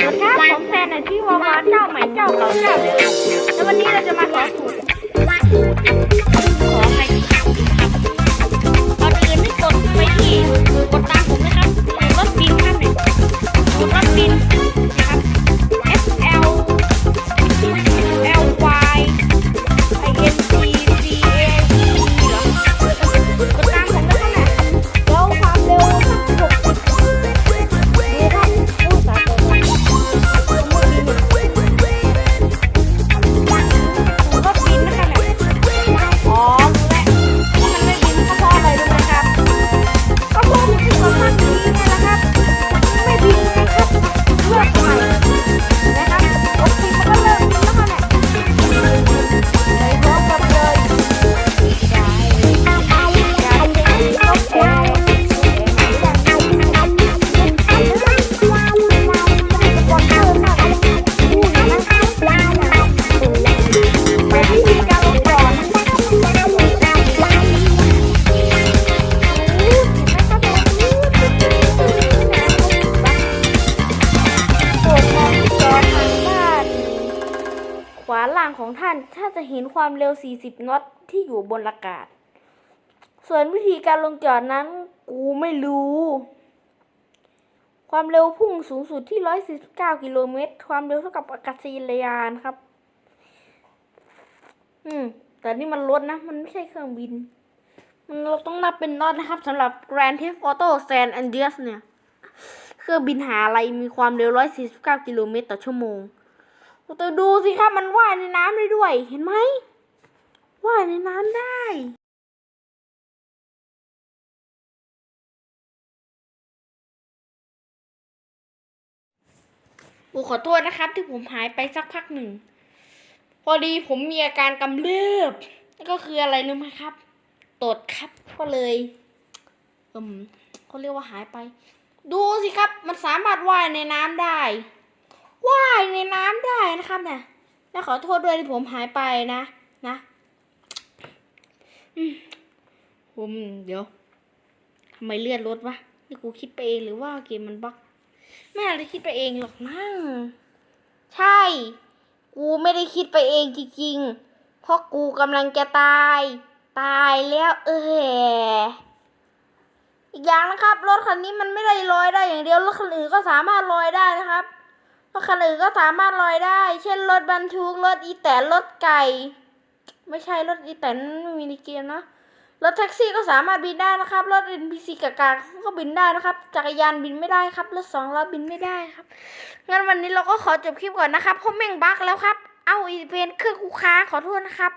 ครับผมแฟนในที่วาวาเจ้าใหม่เจ้าเก่าเจ้าเดิมแล้ววันนี้เราจะมาขอสูตราล่างของท่านถ้านจะเห็นความเร็ว 40 น็อตที่อยู่บนอากาศ ส่วนวิธีการลงจอดนั้นกูไม่รู้ ความเร็วพุ่งสูงสุดที่ 149 กิโลเมตร ความเร็วเท่ากับอากาศยานครับ อืม แต่นี่มันรถนะ มันไม่ใช่เครื่องบิน มันเราต้องนับเป็นน็อตนะครับสำหรับ Grand Theft Auto San Andreas เนี่ย เครื่องบินหาอะไรมีความเร็ว 149 กิโลเมตรต่อชั่วโมง แต่ดูสิครับมันว่ายในน้ำได้ด้วย เห็นไหมว่ายในน้ำได้ผมขอโทษนะครับที่ผมหายไปสักพักหนึ่ง พอดีผมมีอาการกำเริบก็คืออะไรรู้ไหมครับ ตดครับก็เลยอืมเขาเรียกว่าหายไป ดูสิครับ มันสามารถว่ายในน้ำได้ ว่ายในน้ำได้นะครับเนี่ยและขอโทษด้วยที่ผมหายไปนะนะผมเดี๋ยวทำไมเลื่อนรถวะนี่กูคิดไปเองหรือว่าเกมมันบั๊กไม่น่าจะคิดไปเองหรอกมั้งใช่ กูไม่ได้คิดไปเองจริงๆเพราะกูกำลังจะตาย ตายแล้วเอออีกอย่างนะครับ รถคันนี้มันไม่ได้ลอยได้อย่างเดียวรถคันอื่นก็สามารถลอยได้นะครับ รถคันอื่นก็สามารถลอยได้ เช่นรถบรรทุกรถอีแตนรถไก่ ไม่ใช่รถอีแตนไม่มีในเกมนะรถแท็กซี่ก็สามารถบินได้นะครับ รถบินบีซีกากาก็บินได้นะครับ จักรยานบินไม่ได้ครับ รถสองล้อบินไม่ได้ครับ งั้นวันนี้เราก็ขอจบคลิปก่อนนะครับเพราะแม่งบั๊กแล้วครับ เอาอีเวนต์เครื่องกูค้าขอโทษนะครับ